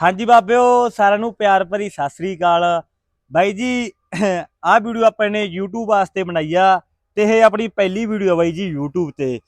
ਹਾਂਜੀ ਬਾਬਿਓ, ਸਾਰਿਆਂ ਨੂੰ ਪਿਆਰ ਭਰੀ ਸਤਿ ਸ੍ਰੀ ਅਕਾਲ। ਬਾਈ ਜੀ, ਆਹ ਵੀਡੀਓ ਆਪਾਂ ਨੇ YouTube ਵਾਸਤੇ ਬਣਾਈ ਆ ਤੇ ਇਹ ਆਪਣੀ ਪਹਿਲੀ ਵੀਡੀਓ ਬਾਈ ਜੀ YouTube ਤੇ।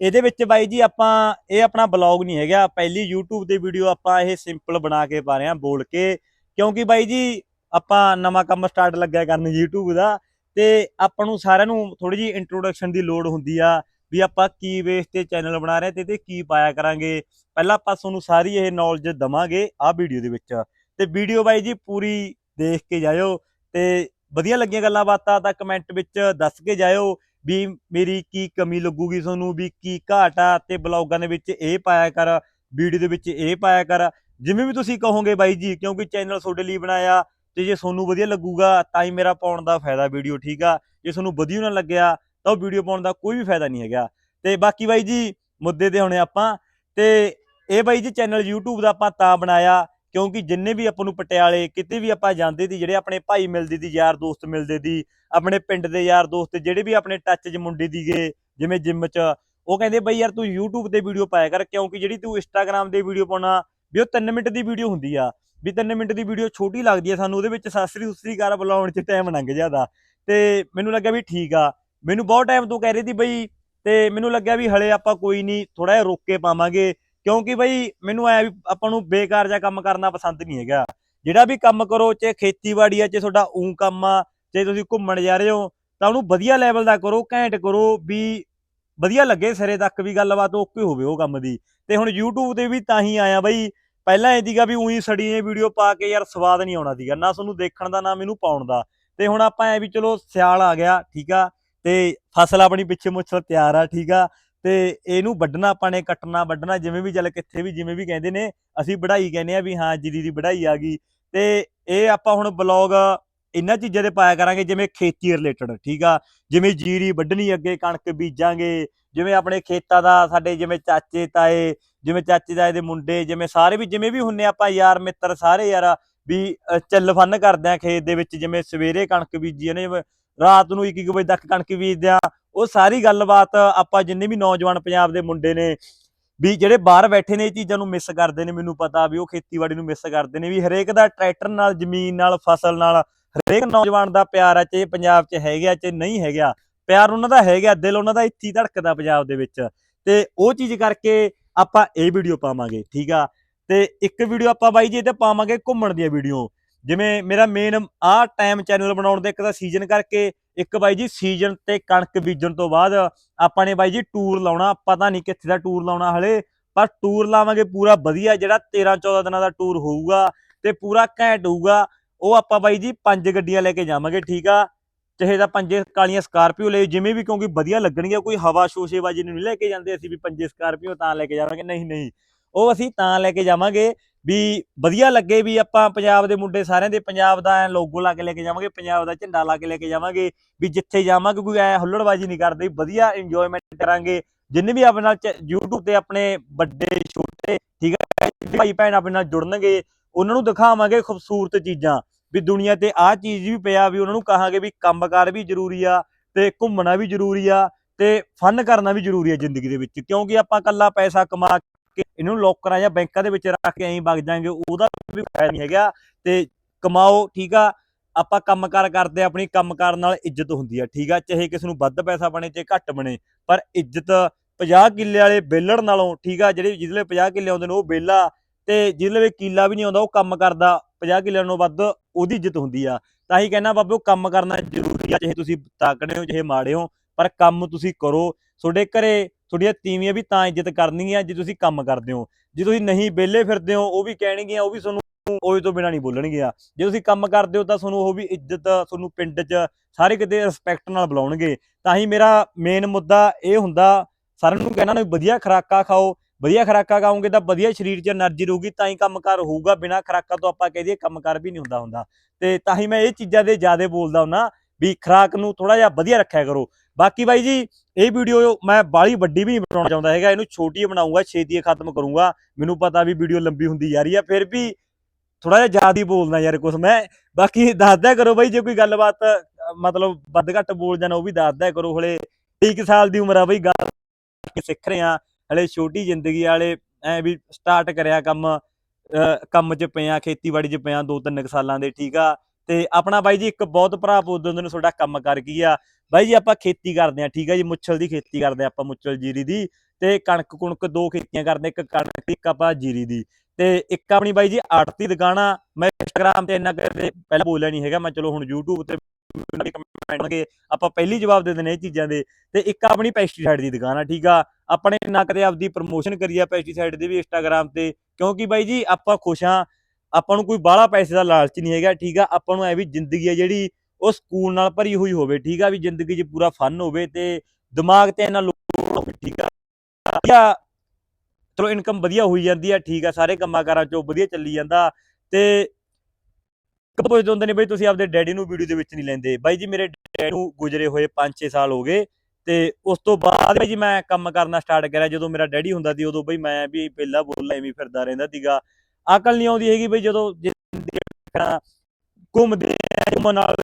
ਇਹਦੇ ਵਿੱਚ ਬਾਈ ਜੀ ਆਪਾਂ, ਇਹ ਆਪਣਾ ਬਲੌਗ ਨਹੀਂ ਹੈਗਾ, ਪਹਿਲੀ YouTube ਤੇ ਵੀਡੀਓ ਆਪਾਂ ਇਹ ਸਿੰਪਲ ਬਣਾ ਕੇ ਪਾ ਰਹੇ ਹਾਂ ਬੋਲ ਕੇ। ਕਿਉਂਕਿ ਬਾਈ ਜੀ, ਆਪਾਂ ਨਵਾਂ ਕੰਮ ਸਟਾਰਟ ਲੱਗਿਆ ਕਰਨ YouTube ਦਾ ਤੇ ਆਪਾਂ ਨੂੰ ਸਾਰਿਆਂ ਨੂੰ ਥੋੜੀ ਜੀ ਇੰਟਰੋਡਕਸ਼ਨ ਦੀ ਲੋੜ ਹੁੰਦੀ ਆ। ਵੀ ਆਪਾਂ ਕੀ ਬੇਸ ਤੇ ਚੈਨਲ ਬਣਾ ਰਹੇ ਤੇ ਤੇ ਕੀ ਪਾਇਆ ਕਰਾਂਗੇ। ਪਹਿਲਾਂ ਆਪਾਂ ਤੁਹਾਨੂੰ ਸਾਰੀ ਇਹ ਨੌਲੇਜ ਦਵਾਂਗੇ ਆਹ ਵੀਡੀਓ ਦੇ ਵਿੱਚ। ਤੇ ਵੀਡੀਓ ਬਾਈ ਜੀ ਪੂਰੀ ਦੇਖ ਕੇ ਜਾਇਓ ਤੇ ਵਧੀਆ ਲੱਗੀਆਂ ਗੱਲਾਂ ਬਾਤਾਂ ਤਾਂ ਕਮੈਂਟ ਵਿੱਚ ਦੱਸ ਕੇ ਜਾਇਓ ਵੀ ਮੇਰੀ ਕੀ ਕਮੀ ਲੱਗੂਗੀ ਤੁਹਾਨੂੰ, ਵੀ ਕੀ ਘਾਟ ਆ ਤੇ ਬਲੌਗਾਂ ਦੇ ਵਿੱਚ ਇਹ ਪਾਇਆ ਕਰ ਵੀਡੀਓ ਦੇ ਵਿੱਚ ਇਹ ਪਾਇਆ ਕਰ। ਜਿਵੇਂ ਵੀ ਤੁਸੀਂ ਕਹੋਗੇ ਬਾਈ ਜੀ, ਕਿਉਂਕਿ ਚੈਨਲ ਤੁਹਾਡੇ ਲਈ ਬਣਾਇਆ, ਤੇ ਜੇ ਤੁਹਾਨੂੰ ਵਧੀਆ ਲੱਗੂਗਾ ਤਾਂ ਹੀ ਮੇਰਾ ਪਾਉਣ ਦਾ ਫਾਇਦਾ ਵੀਡੀਓ ਠੀਕ ਆ? ਜੇ ਤੁਹਾਨੂੰ ਵਧੀਆ ਨਾ ਲੱਗਿਆ ਤਾਂ ਉਹ ਵੀਡੀਓ ਪਾਉਣ ਦਾ ਕੋਈ ਵੀ ਫਾਇਦਾ ਨਹੀਂ ਹੈਗਾ। ਤੇ ਬਾਕੀ ਬਾਈ ਜੀ, ਮੁੱਦੇ ਤੇ ਹੁਣੇ ਆਪਾਂ। ਤੇ ਇਹ ਬਾਈ ਜੀ ਚੈਨਲ YouTube ਦਾ ਆਪਾਂ ਤਾਂ ਬਣਾਇਆ, ਕਿਉਂਕਿ ਜਿੰਨੇ ਵੀ ਆਪਾਂ ਨੂੰ ਪਟਿਆਲੇ, ਕਿਤੇ ਵੀ ਆਪਾਂ ਜਾਂਦੇ ਸੀ, ਜਿਹੜੇ ਆਪਣੇ ਭਾਈ ਮਿਲਦੇ ਸੀ, ਯਾਰ ਦੋਸਤ ਮਿਲਦੇ ਸੀ, ਆਪਣੇ ਪਿੰਡ ਦੇ ਯਾਰ ਦੋਸਤ, ਜਿਹੜੇ ਵੀ ਆਪਣੇ ਟੱਚ 'ਚ ਮੁੰਡੇ ਦੀਗੇ ਜਿਵੇਂ ਜਿਮ 'ਚ, ਉਹ ਕਹਿੰਦੇ ਬਈ ਯਾਰ ਤੂੰ YouTube ਤੇ ਵੀਡੀਓ ਪਾਇਆ ਕਰ, ਕਿਉਂਕਿ ਜਿਹੜੀ ਤੂੰ Instagram ਤੇ ਵੀਡੀਓ ਪਾਉਣਾ, ਵੀ ਉਹ 3 ਮਿੰਟ ਦੀ ਵੀਡੀਓ ਹੁੰਦੀ ਆ। ਵੀ 3 ਮਿੰਟ ਦੀ ਵੀਡੀਓ ਛੋਟੀ ਲੱਗਦੀ ਆ ਸਾਨੂੰ, ਉਹਦੇ ਵਿੱਚ ਸਾਸਰੀ ਉਸਰੀ ਕਾਰ ਬੁਲਾਉਣ 'ਚ ਟਾਈਮ ਲੰਘ ਜਾਂਦਾ। ਤੇ ਮੈਨੂੰ ਲੱਗਿਆ ਵੀ ਠੀਕ ਆ। ਮੈਨੂੰ ਬਹੁਤ ਟਾਈਮ ਤੋਂ ਕਹਿ ਰਹੀ ਸੀ ਬਈ ਤੇ ਮੈਨੂੰ ਲੱਗਿਆ ਵੀ ਹਲੇ ਆਪਾਂ ਕੋਈ ਨਹੀਂ ਥੋੜਾ ਜਿਹਾ ਰੋਕ ਕੇ ਪਾਵਾਂਗੇ। ਕਿਉਂਕਿ ਬਈ ਮੈਨੂੰ ਐ ਵੀ ਆਪਾਂ ਨੂੰ ਬੇਕਾਰ ਜਿਹਾ ਕੰਮ ਕਰਨਾ ਪਸੰਦ ਨਹੀਂ ਹੈਗਾ। ਜਿਹੜਾ ਵੀ ਕੰਮ ਕਰੋ, ਚਾਹੇ ਖੇਤੀਬਾੜੀ ਆ, ਚਾਹੇ ਤੁਹਾਡਾ ਊਂ ਕੰਮ ਆ, ਚਾਹੇ ਤੁਸੀਂ ਘੁੰਮਣ ਜਾ ਰਹੇ ਹੋ, ਤਾਂ ਉਹਨੂੰ ਵਧੀਆ ਲੈਵਲ ਦਾ ਕਰੋ, ਘੈਂਟ ਕਰੋ ਵੀ ਵਧੀਆ ਲੱਗੇ ਸਿਰੇ ਤੱਕ ਵੀ ਗੱਲਬਾਤ, ਓਕੇ ਹੋਵੇ ਉਹ ਕੰਮ ਦੀ। ਤੇ ਹੁਣ YouTube ਤੇ ਵੀ ਤਾਂ ਹੀ ਆਇਆ ਬਈ, ਪਹਿਲਾਂ ਇਹ ਸੀਗਾ ਵੀ ਉਹੀ ਸੜੀ ਵੀਡੀਓ ਪਾ ਕੇ ਯਾਰ ਸਵਾਦ ਨਹੀਂ ਆਉਣਾ ਸੀਗਾ, ਨਾ ਤੁਹਾਨੂੰ ਦੇਖਣ ਦਾ, ਨਾ ਮੈਨੂੰ ਪਾਉਣ ਦਾ। ਤੇ ਹੁਣ ਆਪਾਂ ਐ ਵੀ ਚਲੋ ਸਿਆਲ ਆ ਗਿਆ, ਠੀਕ ਆ। ਤੇ ਫਸਲ ਆਪਣੀ ਪਿੱਛੇ ਮੁੱਛਲ ਤਿਆਰ ਆ, ਠੀਕ ਆ। ਤੇ ਇਹਨੂੰ ਵੱਢਣਾ, ਆਪਾਂ ਨੇ ਕੱਟਣਾ, ਵੱਢਣਾ, ਜਿਵੇਂ ਵੀ ਚੱਲ ਕਿੱਥੇ ਵੀ, ਜਿਵੇਂ ਵੀ ਕਹਿੰਦੇ ਨੇ, ਅਸੀਂ ਵਢਾਈ ਕਹਿੰਦੇ ਆ ਵੀ ਹਾਂ, ਜੀਰੀ ਦੀ ਵਢਾਈ ਆ ਗਈ। ਤੇ ਇਹ ਆਪਾਂ ਹੁਣ ਬਲੌਗ ਇਹਨਾਂ ਚੀਜ਼ਾਂ ਦੇ ਪਾਇਆ ਕਰਾਂਗੇ, ਜਿਵੇਂ ਖੇਤੀ ਰਿਲੇਟਡ, ਠੀਕ ਆ। ਜਿਵੇਂ ਜੀਰੀ ਵੱਢਣੀ ਅੱਗੇ, ਕਣਕ ਬੀਜਾਂਗੇ, ਜਿਵੇਂ ਆਪਣੇ ਖੇਤਾਂ ਦਾ, ਸਾਡੇ ਜਿਵੇਂ ਚਾਚੇ, ਤਾਏ, ਜਿਵੇਂ ਚਾਚੇ ਤਾਏ ਦੇ ਮੁੰਡੇ, ਜਿਵੇਂ ਸਾਰੇ ਵੀ, ਜਿਵੇਂ ਵੀ ਹੁੰਨੇ ਆਪਾਂ, ਯਾਰ, ਮਿੱਤਰ ਸਾਰੇ ਯਾਰ, ਵੀ ਚੱਲ ਫਨ ਕਰਦੇ ਆ ਖੇਤ ਦੇ ਵਿੱਚ, ਜਿਵੇਂ ਸਵੇਰੇ ਕਣਕ ਬੀਜੀ ਨੇ ਰਾਤ ਨੂੰ 1-1 ਵਜੇ ਤੱਕ ਕਣਕ ਬੀਜਦੇ ਆ ਉਹ ਸਾਰੀ ਗੱਲਬਾਤ ਆਪਾਂ ਜਿੰਨੇ ਵੀ ਨੌਜਵਾਨ ਪੰਜਾਬ ਦੇ ਮੁੰਡੇ ਨੇ, ਵੀ ਜਿਹੜੇ ਬਾਹਰ ਬੈਠੇ ਨੇ, ਇਹ ਚੀਜ਼ਾਂ ਨੂੰ ਮਿਸ ਕਰਦੇ ਨੇ, ਮੈਨੂੰ ਪਤਾ ਵੀ ਉਹ ਖੇਤੀਬਾੜੀ ਨੂੰ ਮਿਸ ਕਰਦੇ ਨੇ, ਵੀ ਹਰੇਕ ਦਾ ਟਰੈਕਟਰ ਨਾਲ, ਜ਼ਮੀਨ ਨਾਲ, ਫਸਲ ਨਾਲ, ਹਰੇਕ ਨੌਜਵਾਨ ਦਾ ਪਿਆਰ ਆ, ਚਾਹੇ ਪੰਜਾਬ 'ਚ ਹੈਗਾ ਚਾਹੇ ਨਹੀਂ ਹੈਗਾ ਪਿਆਰ ਉਹਨਾਂ ਦਾ ਹੈਗਾ ਦਿਲ ਉਹਨਾਂ ਦਾ ਇੱਥੇ ਧੜਕਦਾ ਪੰਜਾਬ ਦੇ ਵਿੱਚ। ਤੇ ਉਹ ਚੀਜ਼ ਕਰਕੇ ਆਪਾਂ ਇਹ ਵੀਡੀਓ ਪਾਵਾਂਗੇ, ਠੀਕ ਆ? ਤੇ ਇੱਕ ਵੀਡੀਓ ਆਪਾਂ ਬਾਈ ਜੀ, ਇਹ ਤੇ ਪਾਵਾਂਗੇ ਘੁੰਮਣ ਦੀਆਂ ਵੀਡੀਓ ਜਿਵੇਂ ਮੇਰਾ ਮੇਨ ਆਹ ਟਾਈਮ ਚੈਨਲ ਬਣਾਉਣ ਦਾ ਇੱਕ ਤਾਂ ਸੀਜ਼ਨ ਕਰਕੇ, ਇੱਕ ਬਾਈ ਜੀ ਸੀਜ਼ਨ ਤੇ ਕਣਕ ਬੀਜਣ ਤੋਂ ਬਾਅਦ ਆਪਾਂ ਨੇ ਬਾਈ ਜੀ ਟੂਰ ਲਾਉਣਾ, ਪਤਾ ਨਹੀਂ ਕਿੱਥੇ ਦਾ ਟੂਰ ਲਾਉਣਾ ਹਲੇ, ਪਰ ਟੂਰ ਲਾਵਾਂਗੇ ਪੂਰਾ ਵਧੀਆ ਜਿਹੜਾ 13 14 ਦਿਨਾਂ ਦਾ ਟੂਰ ਹੋਊਗਾ ਤੇ ਪੂਰਾ ਘੈਂਟ ਹੋਊਗਾ, ਉਹ ਆਪਾਂ ਬਾਈ ਜੀ ਪੰਜ ਗੱਡੀਆਂ ਲੈ ਕੇ ਜਾਵਾਂਗੇ, ਠੀਕ ਆ? ਚਾਹੇ ਤਾਂ ਪੰਜੇ ਕਾਲੀਆਂ ਸਕਾਰਪੀਓ ਲੈ, ਜਿਵੇਂ ਵੀ ਕਿਉਂਕਿ ਵਧੀਆ ਲੱਗਣਗੀਆਂ, ਕੋਈ ਹਵਾ ਸ਼ੋਸ਼ੇਬਾਜੀ ਨੂੰ ਨਹੀਂ ਲੈ ਕੇ ਜਾਂਦੇ ਅਸੀਂ ਵੀ ਪੰਜੇ ਸਕਾਰਪੀਓ ਤਾਂ ਲੈ ਕੇ ਜਾਵਾਂਗੇ, ਨਹੀਂ ਨਹੀਂ। ਉਹ ਅਸੀਂ ਤਾਂ ਲੈ ਕੇ ਜਾਵਾਂਗੇ ਵੀ ਵਧੀਆ ਲੱਗੇ ਵੀ ਆਪਾਂ ਪੰਜਾਬ ਦੇ ਮੁੰਡੇ ਸਾਰਿਆਂ ਦੇ, ਪੰਜਾਬ ਦਾ ਲੋਗੋ ਲਾ ਕੇ ਲੈ ਕੇ ਜਾਵਾਂਗੇ, ਪੰਜਾਬ ਦਾ ਝੰਡਾ ਲਾ ਕੇ ਲੈ ਕੇ ਜਾਵਾਂਗੇ ਵੀ ਜਿੱਥੇ ਜਾਵਾਂਗੇ ਕੋਈ ਐ ਹੁੱਲੜਬਾਜੀ ਨਹੀਂ ਕਰਦੇ, ਵਧੀਆ ਇੰਜੋਇਮੈਂਟ ਕਰਾਂਗੇ। ਜਿੰਨੇ ਵੀ ਆਪਣੇ ਨਾਲ YouTube ਤੇ ਆਪਣੇ ਵੱਡੇ ਛੋਟੇ, ਠੀਕ ਹੈ ਭਾਈ ਭੈਣ ਆਪਣੇ ਨਾਲ ਜੁੜਨਗੇ, ਉਹਨਾਂ ਨੂੰ ਦਿਖਾਵਾਂਗੇ ਖੂਬਸੂਰਤ ਚੀਜ਼ਾਂ ਵੀ ਦੁਨੀਆ ਤੇ ਆਹ ਚੀਜ਼ ਵੀ ਪਿਆ ਵੀ ਉਹਨਾਂ ਨੂੰ ਕਹਾਂਗੇ ਵੀ ਕੰਮਕਾਰ ਵੀ ਜ਼ਰੂਰੀ ਆ ਤੇ ਘੁੰਮਣਾ ਵੀ ਜ਼ਰੂਰੀ ਆ ਤੇ ਫਨ ਕਰਨਾ ਵੀ ਜ਼ਰੂਰੀ ਆ ਜ਼ਿੰਦਗੀ ਦੇ ਵਿੱਚ, ਕਿਉਂਕਿ ਆਪਾਂ ਕੱਲਾ ਪੈਸਾ ਕਮਾ ਕੇ ਇਹਨੂੰ ਲੋਕਰਾਂ ਜਾਂ ਬੈਂਕਾਂ ਦੇ ਵਿੱਚ ਰੱਖ ਕੇ ਐਂ ਵਗ ਜਾਾਂਗੇ ਉਹਦਾ ਵੀ ਫਾਇਦਾ ਨਹੀਂ ਹੈਗਾ ਤੇ ਕਮਾਓ ਠੀਕ ਆ ਆਪਾਂ ਕੰਮਕਾਰ ਕਰਦੇ ਆ, ਆਪਣੀ ਕੰਮਕਾਰ ਨਾਲ ਇੱਜ਼ਤ ਹੁੰਦੀ ਆ ਠੀਕ ਆ ਚਾਹੇ ਕਿਸ ਨੂੰ ਵੱਧ ਪੈਸਾ ਬਣੇ ਚਾਹੇ ਘੱਟ ਬਣੇ ਪਰ ਇੱਜ਼ਤ 50 ਕਿੱਲੇ ਵਾਲੇ ਬੇਲੜ ਨਾਲੋਂ ਠੀਕ ਆ ਜਿਹੜੇ ਜਿਹਦੇ ਲਈ 50 ਕਿੱਲੇ ਆਉਂਦੇ ਨੇ ਉਹ ਬੇਲਾ ਤੇ ਜਿਹਦੇ ਵਿੱਚ ਕਿੱਲਾ ਵੀ ਨਹੀਂ ਆਉਂਦਾ ਉਹ ਕੰਮ ਕਰਦਾ 50 ਕਿੱਲੇ ਨਾਲੋਂ ਵੱਧ ਉਹਦੀ ਇੱਜ਼ਤ ਹੁੰਦੀ ਆ। ਤਾਂ ਹੀ ਕਹਿੰਦਾ ਬਾਬੇ ਉਹ ਕੰਮ ਕਰਨਾ ਜ਼ਰੂਰੀ ਆ ਚਾਹੇ ਤੁਸੀਂ ਤਾਕੜੇ ਹੋ ਚਾਹੇ ਮਾੜੇ ਹੋ ਪਰ ਕੰਮ ਤੁਸੀਂ ਕਰੋ। ਤੁਹਾਡੇ ਘਰੇ ਤੁਹਾਡੀਆਂ ਤੀਵੀਆਂ ਵੀ ਤਾਂ ਇੱਜ਼ਤ ਕਰਨਗੀਆਂ ਜੇ ਤੁਸੀਂ ਕੰਮ ਕਰਦੇ ਹੋ। ਜੇ ਤੁਸੀਂ ਨਹੀਂ ਵਿਹਲੇ ਫਿਰਦੇ ਹੋ, ਉਹ ਵੀ ਕਹਿਣਗੀਆਂ, ਉਹ ਵੀ ਤੁਹਾਨੂੰ ਉਹਦੇ ਤੋਂ ਬਿਨਾ ਨਹੀਂ ਬੋਲਣਗੀਆਂ। ਜੇ ਤੁਸੀਂ ਕੰਮ ਕਰਦੇ ਹੋ ਤਾਂ ਤੁਹਾਨੂੰ ਉਹ ਵੀ ਇੱਜ਼ਤ ਤੁਹਾਨੂੰ ਪਿੰਡ 'ਚ ਸਾਰੇ ਕਿਤੇ ਰਿਸਪੈਕਟ ਨਾਲ ਬੁਲਾਉਣਗੇ। ਤਾਂ ਹੀ ਮੇਰਾ ਮੇਨ ਮੁੱਦਾ ਇਹ ਹੁੰਦਾ, ਸਾਰਿਆਂ ਨੂੰ ਕਹਿਣਾ ਨਾ ਵਧੀਆ ਖਰਾਕਾ ਖਾਓ। ਵਧੀਆ ਖਰਾਕਾ ਖਾਓਗੇ ਤਾਂ ਵਧੀਆ ਸਰੀਰ 'ਚ એનર્ਜੀ ਰਹੂਗੀ, ਤਾਂ ਹੀ ਕੰਮ ਕੰਮਕਾਰ ਹੋਊਗਾ। ਬਿਨਾ ਖਰਾਕਾ ਤੋਂ ਆਪਾਂ ਕਹਿ ਦਈਏ ਕੰਮਕਾਰ ਵੀ ਨਹੀਂ ਹੁੰਦਾ ਹੁੰਦਾ। ਤੇ ਤਾਂ ਹੀ ਮੈਂ ਇਹ ਚੀਜ਼ਾਂ ਦੇ ਜ਼ਿਆਦਾ ਬੋਲਦਾ ਹੁੰਨਾ ਵੀ ਖਰਾਕ ਨੂੰ ਥੋੜਾ ਜਿਹਾ ਵਧੀਆ ਰੱਖਿਆ ਕਰੋ। ਬਾਕੀ ਬਾਈ ਜੀ, ਇਹ ਵੀਡੀਓ ਮੈਂ ਬਾਲੀ ਵੱਡੀ ਵੀ ਨਹੀਂ ਬਣਾਉਣਾ ਚਾਹੁੰਦਾ ਹੈਗਾ, ਇਹਨੂੰ ਛੋਟੀ ਬਣਾਉਂਗਾ ਛੇਤੀ ਖਤਮ ਕਰੂੰਗਾ। ਮੈਨੂੰ ਪਤਾ ਵੀ ਵੀਡੀਓ ਲੰਬੀ ਹੁੰਦੀ ਜਾ ਰਹੀ ਆ, ਫਿਰ ਵੀ ਥੋੜਾ ਜਿਹਾ ਜ਼ਿਆਦਾ ਹੀ ਬੋਲਦਾ ਯਾਰ ਕੁਛ ਮੈਂ। ਬਾਕੀ ਦੱਸਦਾ ਕਰੋ ਬਾਈ, ਜੇ ਕੋਈ ਗੱਲਬਾਤ, ਮਤਲਬ ਵੱਧ ਘੱਟ ਬੋਲ ਜਾਣਾ, ਉਹ ਵੀ ਦੱਸਦਾ ਕਰੋ ਹਲੇ। 20 ਸਾਲ ਦੀ ਉਮਰ ਆ ਬਈ, ਗੱਲ ਸਿੱਖ ਰਹੇ ਆ ਹਲੇ ਛੋਟੀ ਜ਼ਿੰਦਗੀ ਵਾਲੇ ਐ ਵੀ ਸਟਾਰਟ ਕਰਿਆ ਕੰਮ, ਅਹ ਕੰਮ 'ਚ ਪਿਆ, ਖੇਤੀਬਾੜੀ 'ਚ ਪਿਆ ਆ ਦੋ ਤਿੰਨ ਕੁ ਸਾਲਾਂ ਦੇ, ਠੀਕ ਆ। ਤੇ ਆਪਣਾ ਬਾਈ ਜੀ, ਇੱਕ ਬਹੁਤ ਭਰਾ ਪੁੱਛਦੇ ਹੁੰਦੇ ਨੇ ਤੁਹਾਡਾ ਕੰਮ ਕਰ ਕੀ ਆ? ਬਾਈ ਜੀ ਆਪਾਂ ਖੇਤੀ ਕਰਦੇ ਆ ਠੀਕ ਆ ਜੀ, ਮੁੱਛਲ ਦੀ ਖੇਤੀ ਕਰਦੇ ਆ ਆਪਾਂ, ਮੁੱਛਲ ਜੀਰੀ ਦੀ ਤੇ ਕਣਕ ਕੁਣਕ ਦੋ ਖੇਤੀਆਂ ਕਰਦੇ ਇੱਕ ਕਣਕ ਦੀ ਇੱਕ ਆਪਾਂ ਜੀਰੀ ਦੀ ਤੇ ਇੱਕ ਆਪਣੀ ਬਾਈ ਜੀ ਆੜਤੀ ਦੁਕਾਨ ਆ, ਮੈਂ ਇੰਸਟਾਗ੍ਰਾਮ ਤੇ ਇੰਨਾ ਕਦੇ ਪਹਿਲਾਂ ਬੋਲਿਆ ਨਹੀਂ ਹੈਗਾ, ਮੈਂ ਚਲੋ ਹੁਣ YouTube ਤੇ ਕਮੈਂਟ ਆਪਾਂ ਪਹਿਲੀ ਜਵਾਬ ਦੇ ਦਿੰਦੇ ਇਹ ਚੀਜ਼ਾਂ ਦੇ ਤੇ ਇੱਕ ਆਪਣੀ ਪੈਸਟੀਸਾਈਡ ਦੀ ਦੁਕਾਨ ਆ, ਠੀਕ ਆ ਆਪਣੇ ਨਾ ਕਦੇ ਆਪਦੀ ਪ੍ਰਮੋਸ਼ਨ ਕਰੀ ਪੈਸਟੀਸਾਈਡ ਦੀ ਵੀ ਇੰਸਟਾਗ੍ਰਾਮ ਤੇ, ਕਿਉਂਕਿ ਬਾਈ ਜੀ ਆਪਾਂ ਖੁਸ਼ ਆ ਆਪਾਂ ਨੂੰ ਕੋਈ ਬਾਹਲਾ ਪੈਸੇ ਦਾ ਲਾਲਚ ਨਹੀਂ ਹੈਗਾ, ਠੀਕ ਆ, ਆਪਾਂ ਨੂੰ ਐ ਵੀ ਜ਼ਿੰਦਗੀ ਆ ਜਿਹੜੀ ਉਹ ਸਕੂਨ ਨਾਲ ਭਰੀ ਹੋਈ ਹੋਵੇ, ਠੀਕ ਆ, ਵੀ ਜ਼ਿੰਦਗੀ 'ਚ ਪੂਰਾ ਫਨ ਹੋਵੇ ਤੇ ਦਿਮਾਗ ਤੇ ਇੰਨਾ ਲੋਡ ਠੀਕ ਆ। ਠੀਕ ਚਲੋ ਇਨਕਮ ਵਧੀਆ ਹੋਈ ਜਾਂਦੀ ਆ, ਠੀਕ ਆ, ਸਾਰੇ ਕੰਮਾਂ ਕਾਰਾਂ 'ਚੋਂ ਵਧੀਆ ਚੱਲੀ ਜਾਂਦਾ ਤੇ ਪੁੱਛਦੇ ਹੁੰਦੇ ਨੇ ਬਈ ਤੁਸੀਂ ਆਪਦੇ ਡੈਡੀ ਨੂੰ ਵੀਡੀਓ ਦੇ ਵਿੱਚ ਨਹੀਂ ਲੈਂਦੇ। ਬਾਈ ਜੀ, ਮੇਰੇ ਡੈਡੀ ਨੂੰ ਗੁਜਰੇ ਹੋਏ 5-6 ਸਾਲ ਹੋ ਗਏ ਤੇ ਉਸ ਤੋਂ ਬਾਅਦ ਬਾਈ ਜੀ, ਮੈਂ ਕੰਮ ਕਰਨਾ ਸਟਾਰਟ ਕਰਿਆ। ਜਦੋਂ ਮੇਰਾ ਡੈਡੀ ਹੁੰਦਾ ਸੀ, ਉਦੋਂ ਬਈ ਮੈਂ ਵੀ ਪਹਿਲਾਂ ਬੋਲਾਂ ਐਵੇਂ ਫਿਰਦਾ ਰਹਿੰਦਾ ਸੀਗਾ। ਅਕਲ ਨਹੀਂ ਆਉਂਦੀ ਹੈਗੀ ਬਈ ਜਦੋਂ ਜ਼ਿੰਦਗੀ ਘੁੰਮਦੇ ਘੁੰਮਣ ਨਾਲ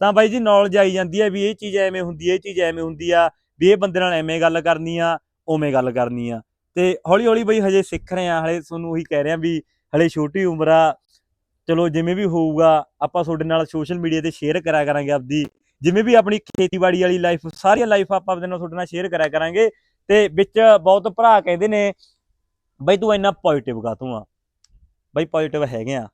ਤਾਂ ਬਾਈ ਜੀ ਨੌਲੇਜ ਆਈ ਜਾਂਦੀ ਹੈ ਵੀ ਇਹ ਚੀਜ਼ ਐਵੇਂ ਹੁੰਦੀ ਹੈ, ਇਹ ਚੀਜ਼ ਐਵੇਂ ਹੁੰਦੀ ਆ, ਵੀ ਇਹ ਬੰਦੇ ਨਾਲ ਐਵੇਂ ਗੱਲ ਕਰਨੀ ਆ, ਉਵੇਂ ਗੱਲ ਕਰਨੀ ਆ। ਤੇ ਹੌਲੀ ਹੌਲੀ ਬਈ ਹਜੇ ਸਿੱਖ ਰਹੇ ਆ, ਹਲੇ ਤੁਹਾਨੂੰ ਉਹੀ ਕਹਿ ਰਿਹਾ ਵੀ ਹਲੇ ਛੋਟੀ ਉਮਰ ਆ, ਚਲੋ ਜਿਵੇਂ ਵੀ ਹੋਊਗਾ, ਆਪਾਂ ਤੁਹਾਡੇ ਨਾਲ ਸੋਸ਼ਲ ਮੀਡੀਆ ਤੇ ਸ਼ੇਅਰ ਕਰਿਆ ਕਰਾਂਗੇ ਆਪਦੀ, ਜਿਵੇਂ ਵੀ ਆਪਣੀ ਖੇਤੀਬਾੜੀ ਵਾਲੀ ਲਾਈਫ ਸਾਰੀਆਂ ਲਾਈਫ ਆਪਾਂ ਆਪਦੇ ਨਾਲ ਤੁਹਾਡੇ ਨਾਲ ਸ਼ੇਅਰ ਕਰਿਆ ਕਰਾਂਗੇ, ਤੇ ਵਿੱਚ ਬਹੁਤ ਭਰਾ ਕਹਿੰਦੇ ਨੇ, ਬਈ ਤੂੰ ਇੰਨਾ ਪੋਜ਼ਿਟਿਵ ਕਾ ਤੂੰ ਆ? ਬਈ ਪੋਜ਼ਿਟਿਵ ਹੈਗੇ ਆ।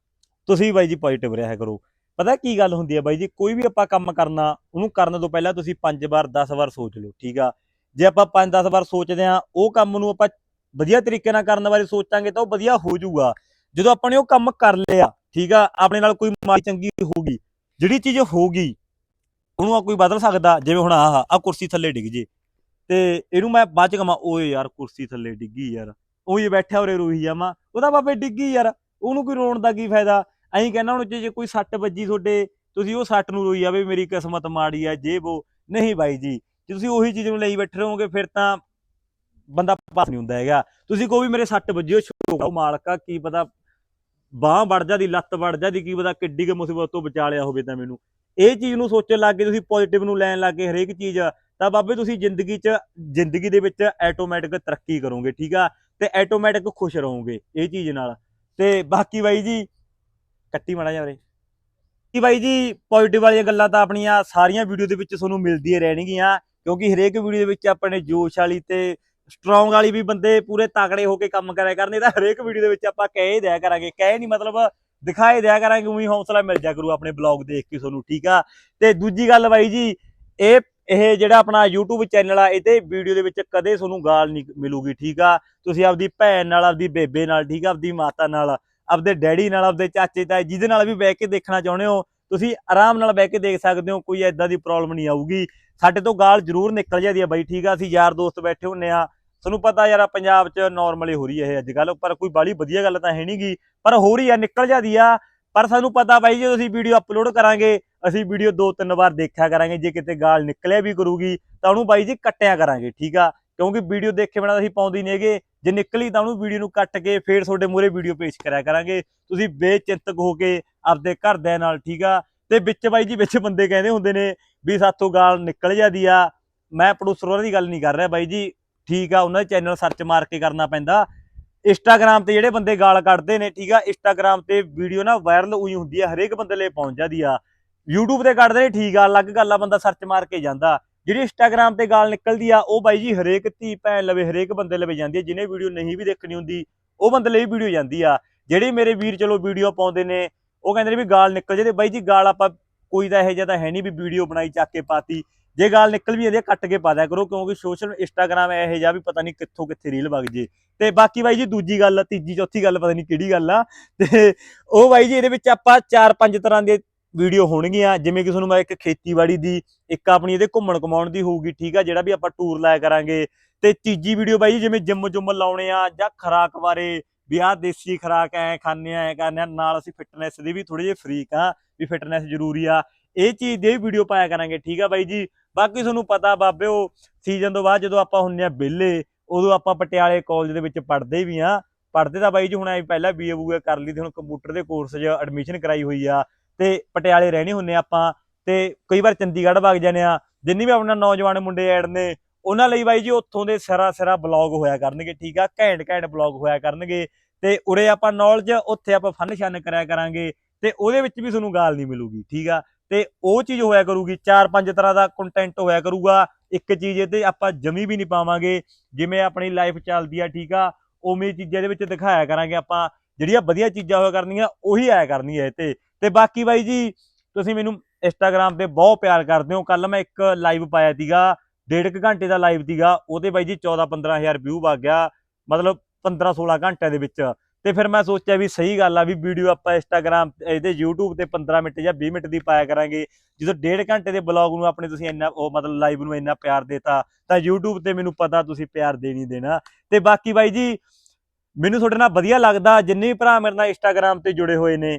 ਤੁਸੀਂ ਬਾਈ ਜੀ ਪੋਜ਼ਿਟਿਵ ਰਿਹਾ ਕਰੋ। ਪਤਾ ਕੀ ਗੱਲ ਹੁੰਦੀ ਹੈ ਬਾਈ ਜੀ? ਕੋਈ ਵੀ ਆਪਾਂ ਕੰਮ ਕਰਨਾ, ਉਹਨੂੰ ਕਰਨ ਤੋਂ ਪਹਿਲਾਂ ਤੁਸੀਂ 5 ਵਾਰ 10 ਵਾਰ ਸੋਚ ਲਓ, ਠੀਕ ਆ? ਜੇ ਆਪਾਂ 5-10 ਵਾਰ ਸੋਚਦੇ ਆ ਉਹ ਕੰਮ ਨੂੰ ਆਪਾਂ ਵਧੀਆ ਤਰੀਕੇ ਨਾਲ ਕਰਨ ਬਾਰੇ ਸੋਚਾਂਗੇ ਤਾਂ ਉਹ ਵਧੀਆ ਹੋ ਜਾਊਗਾ। ਜਦੋਂ ਆਪਾਂ ਨੇ ਉਹ ਕੰਮ ਕਰ ਲਿਆ, ਠੀਕ ਆ? ਆਪਣੇ ਨਾਲ ਕੋਈ ਮਾੜੀ ਚੰਗੀ ਹੋਊਗੀ, ਜਿਹੜੀ ਚੀਜ਼ ਹੋਊਗੀ, ਉਹਨੂੰ ਆ ਕੋਈ ਬਦਲ ਸਕਦਾ, ਜਿਵੇਂ ਹੁਣ ਆਹ ਆ ਕੁਰਸੀ ਥੱਲੇ ਡਿੱਗ ਜੇ। ਤੇ ਇਹਨੂੰ ਮੈਂ ਬਾਅਦ ਚ ਕਮਾ ਓਏ ਯਾਰ ਕੁਰਸੀ ਥੱਲੇ ਡਿੱਗੀ ਯਾਰ। ਉਹ ਹੀ ਬੈਠਾ ਉਰੇ ਰੋਈ ਜਾਵਾਂ। ਉਹਦਾ ਬਾਬੇ ਡਿੱਗੀ ਯਾਰ। ਉਹਨੂੰ ਕੋਈ ਰੋਣ ਦਾ ਕੀ ਫਾਇਦਾ? ਅਸੀਂ ਕਹਿੰਦਾ ਹੁਣ ਜੇ ਜੇ ਕੋਈ ਸੱਟ ਵੱਜੀ ਤੁਹਾਡੇ, ਤੁਸੀਂ ਉਹ ਸੱਟ ਨੂੰ ਰੋਈ ਜਾਵੇ ਮੇਰੀ ਕਿਸਮਤ ਮਾੜੀ ਆ, ਜੇ ਉਹ ਨਹੀਂ ਬਾਈ ਜੀ, ਜੇ ਤੁਸੀਂ ਉਹੀ ਚੀਜ਼ ਨੂੰ ਲਈ ਬੈਠੇ ਰਹੋਗੇ, ਫਿਰ ਤਾਂ ਬੰਦਾ ਪਾਸ ਨਹੀਂ ਹੁੰਦਾ ਹੈਗਾ। ਤੁਸੀਂ ਕੋਈ ਵੀ ਮੇਰੇ ਸੱਟ ਵੱਜਿਓ ਛੋੜੋ ਮਾਲਕਾ, ਕੀ ਪਤਾ ਬਾਹ ਵੜ ਜਾਂਦੀ, ਲੱਤ ਵੜ ਜਾਂਦੀ, ਕੀ ਪਤਾ ਕਿੱਡੀ ਕੁ ਮੁਸੀਬਤ ਤੋਂ ਬਚਾ ਲਿਆ ਹੋਵੇ ਤਾਂ ਮੈਨੂੰ। ਇਹ ਚੀਜ਼ ਨੂੰ ਸੋਚਣ ਲੱਗ ਗਏ, ਤੁਸੀਂ ਪੋਜ਼ਿਟਿਵ ਨੂੰ ਲੈਣ ਲੱਗ ਗਏ ਹਰੇਕ ਚੀਜ਼। ਤਾਂ ਬਾਬੇ ਤੁਸੀਂ ਜ਼ਿੰਦਗੀ 'ਚ, ਜ਼ਿੰਦਗੀ ਦੇ ਵਿੱਚ ਆਟੋਮੈਟਿਕ ਤਰੱਕੀ ਕਰੋਗੇ, ਠੀਕ ਆ? ਤੇ ਆਟੋਮੈਟਿਕ ਖੁਸ਼ ਰਹੋਗੇ, ਇਹ ਚੀਜ਼ ਨਾਲ। ਤੇ ਬਾਕੀ ਬਾਈ ਜੀ ਕੱਟੀ ਮਾੜਾ ਜਿਹਾ ਉਰੇ। ਕੀ ਬਾਈ ਜੀ ਪੋਜ਼ਿਟਿਵ ਵਾਲੀਆਂ ਗੱਲਾਂ ਤਾਂ ਆਪਣੀਆਂ ਸਾਰੀਆਂ ਵੀਡੀਓ ਦੇ ਵਿੱਚ ਤੁਹਾਨੂੰ ਮਿਲਦੀਆਂ ਰਹਿਣਗੀਆਂ, ਕਿਉਂਕਿ ਹਰੇਕ ਵੀਡੀਓ ਦੇ ਵਿੱਚ ਆਪਣੇ ਜੋਸ਼ ਵਾਲੀ ਤੇ ਸਟਰੋਂਗ ਵਾਲੀ ਵੀ ਬੰਦੇ ਪੂਰੇ ਤਾਕੜੇ ਹੋ ਕੇ ਕੰਮ ਕਰਿਆ ਕਰਨੇ ਤਾਂ ਹਰੇਕ ਵੀਡੀਓ ਦੇ ਵਿੱਚ ਆਪਾਂ ਕਹਿ ਦਿਆ ਕਰਾਂਗੇ। ਕਹਿ ਨਹੀਂ ਮਤਲਬ ਦਿਖਾਏ ਦਿਆ ਕਰਾਂਗੇ ਉਹੀ ਹੌਸਲਾ ਮਿਲ ਜਾ ਕਰੂ ਆਪਣੇ ਬਲੌਗ ਦੇਖ ਕੇ ਤੁਹਾਨੂੰ, ਠੀਕ ਆ? ਤੇ ਦੂਜੀ ਗੱਲ ਬਾਈ ਜੀ, ਇਹ ਇਹ ਜਿਹੜਾ ਆਪਣਾ YouTube ਚੈਨਲ ਆ, ਇਹਦੇ ਵੀਡੀਓ ਦੇ ਵਿੱਚ ਕਦੇ ਤੁਹਾਨੂੰ ਗਾਲ ਨਹੀਂ ਮਿਲੂਗੀ, ਠੀਕ ਆ? ਤੁਸੀਂ ਆਪਦੀ ਭੈਣ ਨਾਲ, ਆਪਦੀ ਬੇਬੇ ਨਾਲ, ਠੀਕ ਆ? ਆਪਦੀ ਮਾਤਾ ਨਾਲ ਆਪਦੇ ਡੈਡੀ ਨਾਲ, ਆਪਦੇ ਚਾਚੇ, ਤਾਏ ਜਿਹਦੇ ਨਾਲ ਵੀ ਬਹਿ ਕੇ ਦੇਖਣਾ ਚਾਹੁੰਦੇ ਹੋ, ਤੁਸੀਂ ਆਰਾਮ ਨਾਲ ਬਹਿ ਕੇ ਦੇਖ ਸਕਦੇ ਹੋ, ਕੋਈ ਐਦਾਂ ਦੀ ਪ੍ਰੋਬਲਮ ਨਹੀਂ ਆਊਗੀ। ਸਾਡੇ ਤੋਂ ਗਾਲ ਜ਼ਰੂਰ ਨਿਕਲ ਜਾਂਦੀ ਆ ਬਾਈ, ਠੀਕ ਆ, ਅਸੀਂ ਯਾਰ ਦੋਸਤ ਬੈਠੇ ਹੁੰਨੇ ਆ। ਤੁਹਾਨੂੰ ਪਤਾ ਯਾਰ ਪੰਜਾਬ 'ਚ ਨਾਰਮਲੀ ਹੋ ਰਹੀ ਹੈ ਇਹ ਅੱਜ ਕੱਲ ਪਰ ਕੋਈ ਬਾਲੀ ਵਧੀਆ ਗੱਲ ਤਾਂ ਹੈ ਨਹੀਂਗੀ ਪਰ ਹੋ ਰਹੀ ਆ, ਨਿਕਲ ਜਾਂਦੀ ਆ। ਪਰ ਸਾਨੂੰ ਪਤਾ ਬਾਈ, ਜਦੋਂ ਅਸੀਂ ਵੀਡੀਓ ਅਪਲੋਡ ਕਰਾਂਗੇ, ਅਸੀਂ ਵੀਡੀਓ ਦੋ ਤਿੰਨ ਵਾਰ ਦੇਖਿਆ ਕਰਾਂਗੇ, ਜੇ ਕਿਤੇ ਗਾਲ ਨਿਕਲਿਆ ਵੀ ਕਰੂਗੀ, ਤਾਂ ਉਹਨੂੰ ਬਾਈ ਜੀ ਕੱਟਿਆ ਕਰਾਂਗੇ, ਠੀਕ ਆ। ਕਿਉਂਕਿ ਵੀਡੀਓ ਦੇਖੇ ਬਿਨਾਂ ਅਸੀਂ ਪਾਉਂਦੀ ਨਹੀਂ ਹੈਗੇ। ਜੇ ਨਿਕਲੀ ਤਾਂ ਉਹਨੂੰ ਵੀਡੀਓ ਨੂੰ ਕੱਟ ਕੇ ਫੇਰ ਤੁਹਾਡੇ ਮੂਹਰੇ ਵੀਡੀਓ ਪੇਸ਼ ਕਰਿਆ ਕਰਾਂਗੇ। ਤੁਸੀਂ ਬੇਚਿੰਤਕ ਹੋ ਕੇ ਆਪਦੇ ਘਰਦਿਆਂ ਨਾਲ, ਠੀਕ ਆ? ਤੇ ਵਿੱਚ ਬਾਈ ਜੀ, ਵਿੱਚ ਬੰਦੇ ਕਹਿੰਦੇ ਹੁੰਦੇ ਨੇ ਵੀ ਸਾਥੋਂ ਗਾਲ ਨਿਕਲ ਜਾਂਦੀ ਆ। ਮੈਂ ਪ੍ਰੋਡਿਊਸਰ ਦੀ ਗੱਲ ਨਹੀਂ ਕਰ ਰਿਹਾ ਬਾਈ ਜੀ। ਠੀਕ ਆ, ਉਹਨਾਂ ਦੇ ਚੈਨਲ ਸਰਚ ਮਾਰ ਕੇ ਕਰਨਾ ਪੈਂਦਾ। ਇੰਸਟਾਗ੍ਰam ਤੇ ਜਿਹੜੇ ਬੰਦੇ ਗਾਲ ਕੱਢਦੇ ਨੇ, ਠੀਕ ਆ? ਇੰਸਟਾਗ੍ਰam ਤੇ ਵੀਡੀਓ ਨਾ ਵਾਇਰਲ ਹੋਈ ਹੁੰਦੀ ਆ, ਹਰੇਕ ਬੰਦੇ ਲਈ ਪਹੁੰਚ ਜਾਂਦੀ ਆ। YouTube ਤੇ ਕੱਢਦੇ ਨੇ, ਠੀਕ ਆ, ਅਲੱਗ ਗੱਲ ਆ, ਬੰਦਾ ਸਰਚ ਮਾਰ ਕੇ ਜਾਂਦਾ। ਜਿਹੜੀ ਇੰਸਟਾਗ੍ਰam ਤੇ ਗਾਲ ਨਿਕਲਦੀ ਆ, ਉਹ ਬਾਈ ਜੀ ਹਰੇਕ ਧੀ ਭੈਣ ਲਵੇ, ਹਰੇਕ ਬੰਦੇ ਲਵੇ ਜਾਂਦੀ ਆ, ਜਿਹਨੇ ਵੀਡੀਓ ਨਹੀਂ ਵੀ ਦੇਖਣੀ ਹੁੰਦੀ, ਉਹ ਬੰਦੇ ਲਈ ਵੀਡੀਓ ਜਾਂਦੀ ਆ। ਜਿਹੜੇ ਮੇਰੇ ਵੀਰ ਚਲੋ ਵੀਡੀਓ ਪਾਉਂਦੇ ਨੇ, ਉਹ ਕਹਿੰਦੇ ਨੇ ਵੀ ਗਾਲ ਨਿਕਲ ਜੇ ਤੇ ਬਾਈ ਜੀ ਗਾਲ ਆਪਾਂ ਕੋਈ ਤਾਂ ਇਹੋ ਜਿਹਾ ਤਾਂ ਹੈ ਨਹੀਂ ਵੀ ਵੀਡੀਓ ਬਣਾਈ, ਚੱਕ ਕੇ ਪਾਤੀ। ਜੇ ਗਾਲ ਨਿਕਲ ਵੀ ਜਾਂਦੀ ਆ, ਕੱਟ ਕੇ ਪਾ ਦਿਆ ਕਰੋ, ਕਿਉਂਕਿ ਸੋਸ਼ਲ ਇੰਸਟਾਗ੍ਰam ਇਹੋ ਜਿਹਾ ਵੀ ਪਤਾ ਨਹੀਂ ਕਿੱਥੋਂ ਕਿੱਥੇ ਰੀਲ ਵਗ ਜੇ। ਤੇ ਬਾਕੀ ਬਾਈ ਜੀ ਦੂਜੀ ਗੱਲ ਤੀਜੀ, ਚੌਥੀ ਗੱਲ ਪਤਾ ਨਹੀਂ ਕਿਹੜੀ ਗੱਲ ਆ। ਤੇ ਉਹ ਬਾਈ ਜੀ ਇਹਦੇ ਵਿੱਚ ਆਪਾਂ ਚਾਰ ਪੰਜ ਤਰ੍ਹਾਂ ਦੇ ਵੀਡੀਓ ਹੋਣਗੀਆਂ, ਜਿਵੇਂ ਕਿ ਤੁਹਾਨੂੰ ਮੈਂ ਇੱਕ ਖੇਤੀਬਾੜੀ ਦੀ, ਇੱਕ ਆਪਣੀ ਇਹਦੇ ਘੁੰਮਣ ਕਮਾਉਣ ਦੀ ਹੋਊਗੀ, ਠੀਕ ਆ, ਜਿਹੜਾ ਵੀ ਆਪਾਂ ਟੂਰ ਲਾਇਆ ਕਰਾਂਗੇ। ਤੇ ਤੀਜੀ ਵੀਡੀਓ ਬਾਈ ਜੀ, ਜਿਵੇਂ ਜਿੰਮ ਜੁੰਮ ਲਾਉਣੇ ਆ, ਜਾਂ ਖਰਾਕ ਬਾਰੇ, ਵੀ ਆਹ ਦੇਸੀ ਖਰਾਕ ਐ ਖਾਣੇ ਆ, ਐ ਕਰਨੇ ਆ, ਨਾਲ ਅਸੀਂ ਫਿਟਨੈਸ ਦੇ ਵੀ ਥੋੜੇ ਜਿਹੇ ਫਰੀਕ ਆ, ਵੀ ਫਿਟਨੈਸ ਜ਼ਰੂਰੀ ਆ। ਇਹ ਚੀਜ਼ ਦੇ ਵੀਡੀਓ ਪਾਇਆ ਕਰਾਂਗੇ, ਠੀਕ ਆ ਬਾਈ ਜੀ। ਬਾਕੀ ਤੁਹਾਨੂੰ ਪਤਾ ਬਾਬਿਓ ਸੀਜ਼ਨ ਤੋਂ ਬਾਅਦ ਜਦੋਂ ਆਪਾਂ ਹੁੰਨੇ ਆ ਵਿਹਲੇ, ਉਦੋਂ ਆਪਾਂ ਪਟਿਆਲੇ ਕਾਲਜ ਦੇ ਵਿੱਚ ਪੜ੍ਹਦੇ ਵੀ ਆ। ਪੜ੍ਹਦੇ ਤਾਂ ਬਾਈ ਜੀ ਹੁਣ ਐ ਪਹਿਲਾਂ ਬੀਏ ਬੂਏ ਕਰ ਲਈ ਤੇ ਹੁਣ ਕੰਪਿਊਟਰ ਦੇ ਕੋਰਸ 'ਚ ਐਡਮਿਸ਼ਨ ਕਰਾਈ ਹੋਈ ਆ। ਤੇ ਪਟਿਆਲੇ ਰਹਿਣੇ ਹੁੰਨੇ ਆਪਾਂ, ਤੇ ਕਈ ਵਾਰ ਚੰਡੀਗੜ੍ਹ ਵਗ ਜਾਂਦੇ ਆ, ਜਿੰਨੀ ਵੀ ਆਪਣਾ ਨੌਜਵਾਨ ਮੁੰਡੇ ਐਡ ਨੇ, ਉਹਨਾਂ ਲਈ ਬਾਈ ਜੀ ਉੱਥੋਂ ਦੇ ਸਿਰਾ ਸਿਰਾ ਬਲੌਗ ਹੋਇਆ ਕਰਨਗੇ, ਠੀਕ ਆ, ਘੈਂਟ ਘੈਂਟ ਬਲੌਗ ਹੋਇਆ ਕਰਨਗੇ, ਤੇ ਉਰੇ ਆਪਾਂ ਨੌਲੇਜ ਉੱਥੇ ਆਪਾਂ ਫਨ ਸ਼ਨ ਕਰਿਆ ਕਰਾਂਗੇ, ਤੇ ਉਹਦੇ ਵਿੱਚ ਵੀ ਤੁਹਾਨੂੰ ਗਾਲ ਨਹੀਂ ਮਿਲੂਗੀ, ਠੀਕ ਆ, ਤੇ ਉਹ ਚੀਜ਼ ਹੋਇਆ ਕਰੂਗੀ, ਚਾਰ ਪੰਜ ਤਰ੍ਹਾਂ ਦਾ ਕੰਟੈਂਟ ਹੋਇਆ ਕਰੂਗਾ, ਇੱਕ ਚੀਜ਼ ਇਹਦੇ ਆਪਾਂ ਜਮੀ ਵੀ ਨਹੀਂ ਪਾਵਾਂਗੇ, ਜਿਵੇਂ ਆਪਣੀ ਲਾਈਫ ਚੱਲਦੀ ਆ, ਠੀਕ ਆ, ਉਵੇਂ ਚੀਜ਼ਾਂ ਦੇ ਵਿੱਚ ਦਿਖਾਇਆ ਕਰਾਂਗੇ ਆਪਾਂ, ਜਿਹੜੀਆਂ ਵਧੀਆ ਚੀਜ਼ਾਂ ਹੋਇਆ ਕਰਨੀਆਂ, ਉਹੀ ਆਇਆ ਕਰਨੀਆਂ ਇਹ ਤੇ। ਤੇ ਬਾਕੀ ਬਾਈ ਜੀ, ਤੁਸੀਂ ਮੈਨੂੰ ਇੰਸਟਾਗ੍ਰam ਤੇ ਬਹੁਤ ਪਿਆਰ ਕਰਦੇ ਹੋ। ਕੱਲ ਮੈਂ ਇੱਕ ਲਾਈਵ ਪਾਇਆ ਸੀਗਾ, ਡੇਢ ਕੁ ਘੰਟੇ ਦਾ ਲਾਈਵ ਸੀਗਾ। ਉਹਦੇ ਬਾਈ ਜੀ 14 15000 ਵਿਊ ਵਗ ਗਿਆ, ਮਤਲਬ 15 16 ਘੰਟਿਆਂ ਦੇ ਵਿੱਚ। ਤੇ ਫਿਰ ਮੈਂ ਸੋਚਿਆ ਵੀ ਸਹੀ ਗੱਲ ਆ ਵੀ ਵੀਡੀਓ ਆਪਾਂ ਇੰਸਟਾਗ੍ਰam ਇਹਦੇ YouTube ਤੇ 15 ਮਿੰਟ ਜਾਂ 20 ਮਿੰਟ ਦੀ ਪਾਇਆ ਕਰਾਂਗੇ। ਜਦੋਂ ਡੇਢ ਘੰਟੇ ਦੇ ਬਲੌਗ ਨੂੰ ਆਪਣੇ ਤੁਸੀਂ ਇੰਨਾ, ਉਹ ਮਤਲਬ ਲਾਈਵ ਨੂੰ ਇੰਨਾ ਪਿਆਰ ਦੇਤਾ, ਤਾਂ YouTube ਤੇ ਮੈਨੂੰ ਪਤਾ ਤੁਸੀਂ ਪਿਆਰ ਦੇ ਨਹੀਂ ਦੇਣਾ। ਤੇ ਬਾਕੀ ਬਾਈ ਜੀ, ਮੈਨੂੰ ਤੁਹਾਡੇ ਨਾਲ ਵਧੀਆ ਲੱਗਦਾ। ਜਿੰਨੇ ਵੀ ਭਰਾ ਮੇਰੇ ਨਾਲ ਇੰਸਟਾਗ੍ਰam ਤੇ ਜੁੜੇ ਹੋਏ ਨੇ